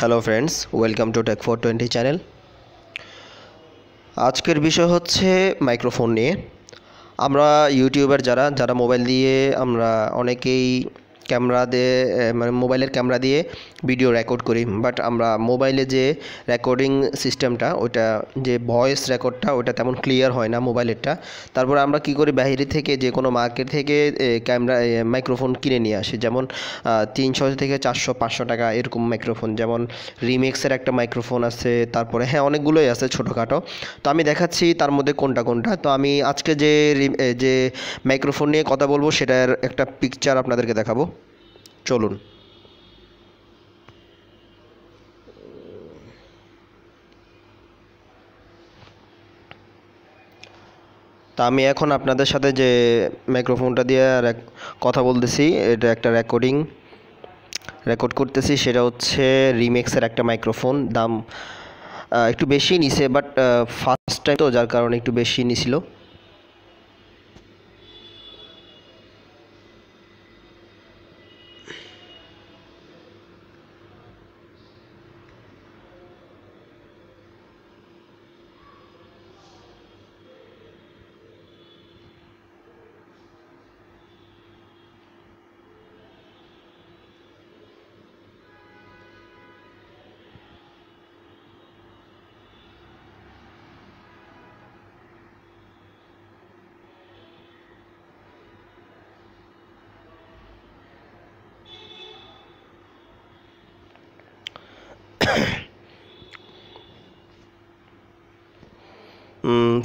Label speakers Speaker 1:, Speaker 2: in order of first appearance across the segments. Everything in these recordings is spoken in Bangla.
Speaker 1: Hello friends welcome to tech four twenty channel আজকের বিষয় হচ্ছে মাইক্রোফোন নিয়ে। আমরা ইউটিউবার যারা যারা মোবাইল দিয়ে আমরা অনেকেই ক্যামেরা দিয়ে মানে মোবাইলের ক্যামেরা দিয়ে ভিডিও রেকর্ড করি। বাট আমরা মোবাইলে যে রেকর্ডিং সিস্টেমটা ওটা যে ভয়েস রেকর্ডটা ওটা তেমন ক্লিয়ার হয় না মোবাইলেরটা। তারপর আমরা কি করি, বাইরে থেকে যে কোনো মার্কেট থেকে ক্যামেরা মাইক্রোফোন কিনে নিয়ে আসি। যেমন তিনশো থেকে চারশো, পাঁচশো টাকা এরকম মাইক্রোফোন যেমন রিমেক্সের একটা মাইক্রোফোন আছে, তারপরে হ্যাঁ অনেকগুলোই আছে ছোটোখাটো। তো আমি দেখাচ্ছি তার মধ্যে কোনটা কোনটা। তো আমি আজকে যে যে মাইক্রোফোন নিয়ে কথা বলব, সেটার একটা পিকচার আপনাদেরকে দেখাবো। চলুন। তা আমি এখন আপনাদের সাথে যে মাইক্রোফোনটা দিয়ে কথা বলতেছি, এটা একটা রেকর্ডিং রেকর্ড করতেছি, সেটা হচ্ছে রিমেক্সের একটা মাইক্রোফোন দাম একটু বেশি নিছে বাট ফার্স্ট টাইম তো, যার কারণে একটু বেশি নিছিল।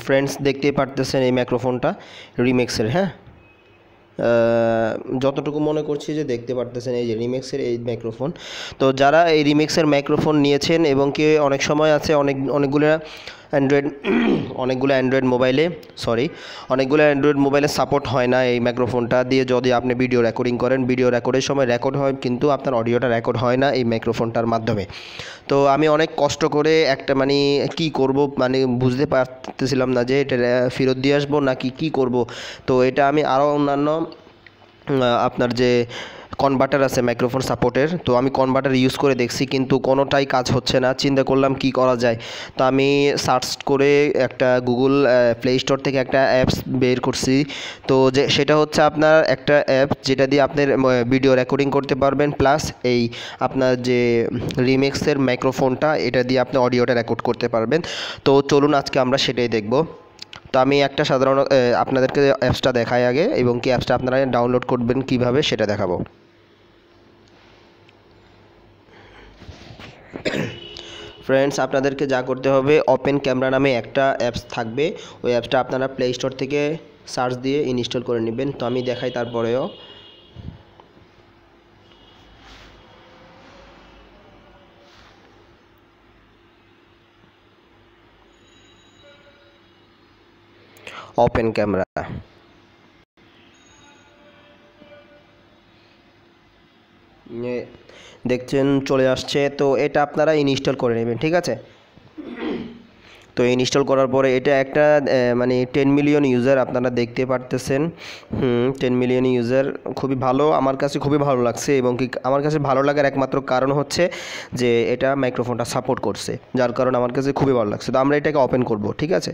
Speaker 1: ফ্রেন্ডস দেখতেই পারতেছেন এই মাইক্রোফোনটা রিমেক্সের হ্যাঁ? যতটুকু মনে করছি যে দেখতে পারতেছেন এই যে রিমেক্সের এই মাইক্রোফোন তো যারা এই রিমেক্সের মাইক্রোফোন নিয়েছেন এবং কি অনেক সময় আছে, অনেক, অনেকগুলো অ্যান্ড্রয়েড, অনেকগুলো অ্যান্ড্রয়েড মোবাইলে সরি অনেকগুলো অ্যান্ড্রয়েড মোবাইলে সাপোর্ট হয় না এই মাইক্রোফোনটা দিয়ে যদি আপনি ভিডিও রেকর্ডিং করেন ভিডিও রেকর্ডের সময় রেকর্ড হয়, কিন্তু আপনার অডিওটা রেকর্ড হয় না এই মাইক্রোফোনটার মাধ্যমে। তো আমি অনেক কষ্ট করে একটা মানে কি করব মানে বুঝতে পারতেছিলাম না যে এটা ফেরত দিয়ে আসব নাকি কি করব। তো এটা আমি আরও অন্যান্য আপনার যে কনভার্টার আছে মাইক্রোফোন সাপোর্টের তো আমি কনভার্টার ইউজ করে দেখছি কিন্তু কোনোটাই কাজ হচ্ছে না। চিন্তা করলাম কি করা যায়। তো আমি সার্চ করে একটা গুগল প্লে স্টোর থেকে একটা অ্যাপস বের করছি। তো যে, সেটা হচ্ছে আপনার একটা অ্যাপ যেটা দিয়ে আপনার ভিডিও রেকর্ডিং করতে পারবেন। প্লাস এই আপনার যে রিমিক্সের মাইক্রোফোনটা এটা দিয়ে আপনি অডিওটা রেকর্ড করতে পারবেন। তো চলুন আজকে আমরা সেটাই দেখব। তো আমি একটা সাধারণ আপনাদেরকে অ্যাপসটা দেখাই আগে এবং কি অ্যাপসটা আপনারা ডাউনলোড করবেন কীভাবে সেটা দেখাবো। ফ্রেন্ডস আপনাদেরকে যা করতে হবে ওপেন ক্যামেরা নামে একটা অ্যাপস থাকবে। ওই অ্যাপসটা আপনারা প্লে স্টোর থেকে সার্চ দিয়ে ইনস্টল করে নেবেন। তো আমি দেখাই তারপরেও। ওপেন ক্যামেরা দেখছেন, চলে আসছে। তো এটা আপনারা ইনস্টল করে নেবেন, ঠিক আছে? তো ইনস্টল করার পরে এটা একটা মানে টেন মিলিয়ন ইউজার আপনারা দেখতে পারতেছেন। টেন মিলিয়ন ইউজার খুবই ভালো। আমার কাছে খুবই ভালো লাগছে এবং কি আমার কাছে ভালো লাগার একমাত্র কারণ হচ্ছে যে এটা মাইক্রোফোনটা সাপোর্ট করছে, যার কারণে আমার কাছে খুবই ভালো লাগছে। তো আমরা এটাকে ওপেন করব, ঠিক আছে?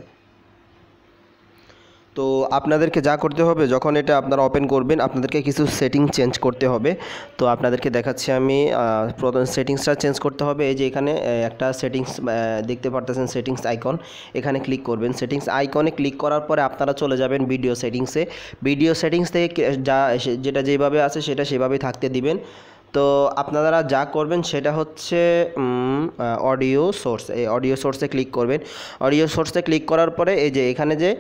Speaker 1: তো আপনাদেরকে যা করতে হবে, যখন এটা আপনারা ওপেন করবেন, আপনাদেরকে কিছু সেটিং চেঞ্জ করতে হবে। তো আপনাদেরকে দেখাচ্ছি আমি প্রথম সেটিংসটা চেঞ্জ করতে হবে। এই যে এখানে একটা সেটিংস দেখতে পারতেছেন সেটিংস আইকন এখানে ক্লিক করবেন। সেটিংস আইকনে ক্লিক করার পরে আপনারা চলে যাবেন ভিডিও সেটিংসে ভিডিও সেটিংস থেকে যা যেটা যেভাবে আছে, সেটা সেভাবেই থাকতে দিবেন। তো আপনারা যা করবেন, সেটা হচ্ছে অডিও সোর্স এই অডিও সোর্সে ক্লিক করবেন। অডিও সোর্সে ক্লিক করার পরে, এই যে এখানে যে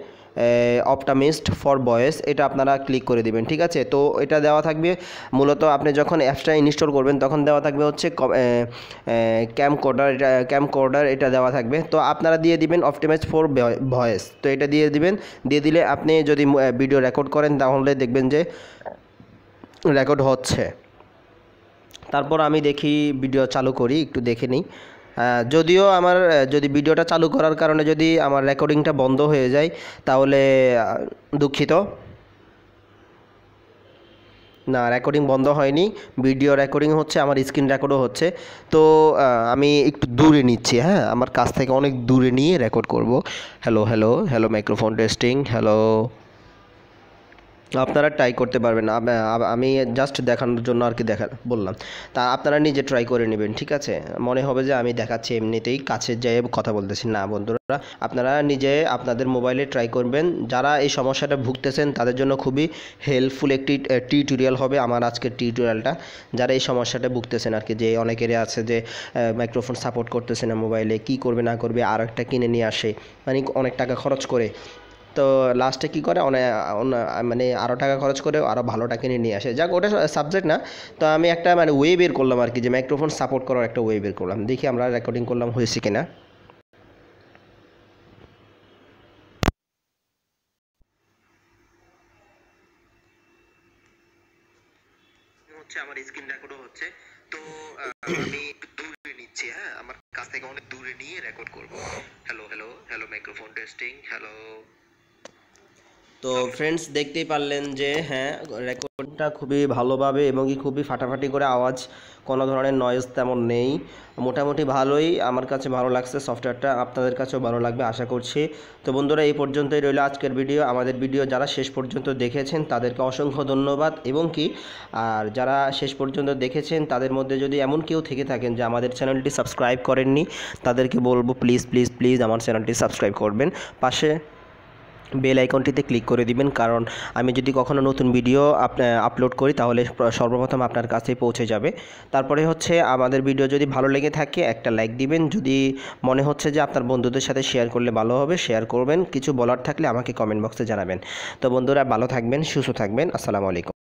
Speaker 1: অপটামিস্ট ফর ভয়েস এটা আপনারা ক্লিক করে দিবেন, ঠিক আছে? তো এটা দেওয়া থাকবে, মূলত আপনি যখন অ্যাপসটা ইনস্টল করবেন, তখন দেওয়া থাকবে হচ্ছে ক্যাম কোডার এটা ক্যাম কোডার এটা দেওয়া থাকবে। তো আপনারা দিয়ে দিবেন অপটিমাইজ ফর ভয়েস তো এটা দিয়ে দিবেন। দিয়ে দিলে আপনি যদি ভিডিও রেকর্ড করেন, তাহলে দেখবেন যে রেকর্ড হচ্ছে। তারপর আমি দেখি ভিডিও চালু করি, একটু দেখে নিই। যদিও আমার যদি ভিডিওটা চালু করার কারণে যদি আমার রেকর্ডিংটা বন্ধ হয়ে যায়, তাহলে দুঃখিত। না, রেকর্ডিং বন্ধ হয়নি। ভিডিও রেকর্ডিং হচ্ছে, আমার স্ক্রিন রেকর্ডও হচ্ছে। তো আমি একটু দূরে নিচ্ছি হ্যাঁ? আমার কাছ থেকে অনেক দূরে নিয়ে রেকর্ড করব। Hello hello hello microphone testing hello আপনারা ট্রাই করতে পারবেন আম- জাস্ট দেখানোর জন্য আর কি দেখা, বললাম। তা আপনারা নিজে ট্রাই করে নেবেন, ঠিক আছে? মনে হবে যে আমি দেখাচ্ছি এমনিতেই, কাছে যেয়ে কথা বলতেছি। না বন্ধুরা, আপনারা নিজে আপনাদের মোবাইলে ট্রাই করবেন। যারা এই সমস্যাটা ভুগতেছেন, তাদের জন্য খুবই হেল্পফুল একটি টিউটোরিয়াল হবে আমার আজকের টিউটোরিয়ালটা যারা এই সমস্যাটা ভুগতেছেন আর কি, যে অনেকেরই আছে যে মাইক্রোফোন সাপোর্ট করতেছে না মোবাইলে কি করবে না করবে আর একটা কিনে নিয়ে আসে। মানে অনেক টাকা খরচ করে। তো লাস্টে কী করে? মানে আরও টাকা খরচ করে আরও ভালোটা কিনে নিয়ে আসে। যাক, ওটা সাবজেক্ট না। তো আমি একটা মানে ওয়ে বের করলাম আর কি যে মাইক্রোফোন সাপোর্ট করার একটা ওয়ে বের করলাম। দেখি আমরা রেকর্ডিং করলাম হয়েছে কিনা। আমার স্ক্রিন রেকর্ডও হচ্ছে। তো আমি দূরে নিচ্ছি হ্যাঁ? আমার কাছ থেকে অনেক দূরে নিয়ে রেকর্ড করব। Hello hello hello microphone testing hello তো ফ্রেন্ডস দেখতেই পারলেন যে হ্যাঁ রেকর্ডটা খুবই ভালোভাবে এবং কি খুবই ফাটাফাটি করে আওয়াজ, কোনো ধরনের নয়েজ তেমন নেই। মোটামুটি ভালোই, আমার কাছে ভালো লাগছে সফটওয়্যারটা আপনাদের কাছেও ভালো লাগবে আশা করছি। তো বন্ধুরা, এই পর্যন্তই রইল আজকের ভিডিও আমাদের ভিডিও যারা শেষ পর্যন্ত দেখেছেন, তাদেরকে অসংখ্য ধন্যবাদ। এবং কি, আর যারা শেষ পর্যন্ত দেখেছেন, তাদের মধ্যে যদি এমন কেউ থেকে থাকেন যে আমাদের চ্যানেলটি সাবস্ক্রাইব করেননি, তাদেরকে বলব প্লিজ প্লিজ প্লিজ আমার চ্যানেলটি সাবস্ক্রাইব করবেন। পাশে বেল আইকনটিতে ক্লিক করে দিবেন। কারণ আমি যদি কখনও নতুন ভিডিও আপলোড করি, তাহলে প্র- সর্বপ্রথম আপনার কাছে পৌঁছে যাবে। তারপরে হচ্ছে আমাদের ভিডিও যদি ভালো লেগে থাকে, একটা লাইক দিবেন। যদি মনে হচ্ছে যে আপনার বন্ধুদের সাথে শেয়ার করলে ভালো হবে, শেয়ার করবেন। কিছু বলার থাকলে আমাকে কমেন্ট বক্সে জানাবেন। তো বন্ধুরা, ভালো থাকবেন, সুস্থ থাকবেন। আসসালামু আলাইকুম।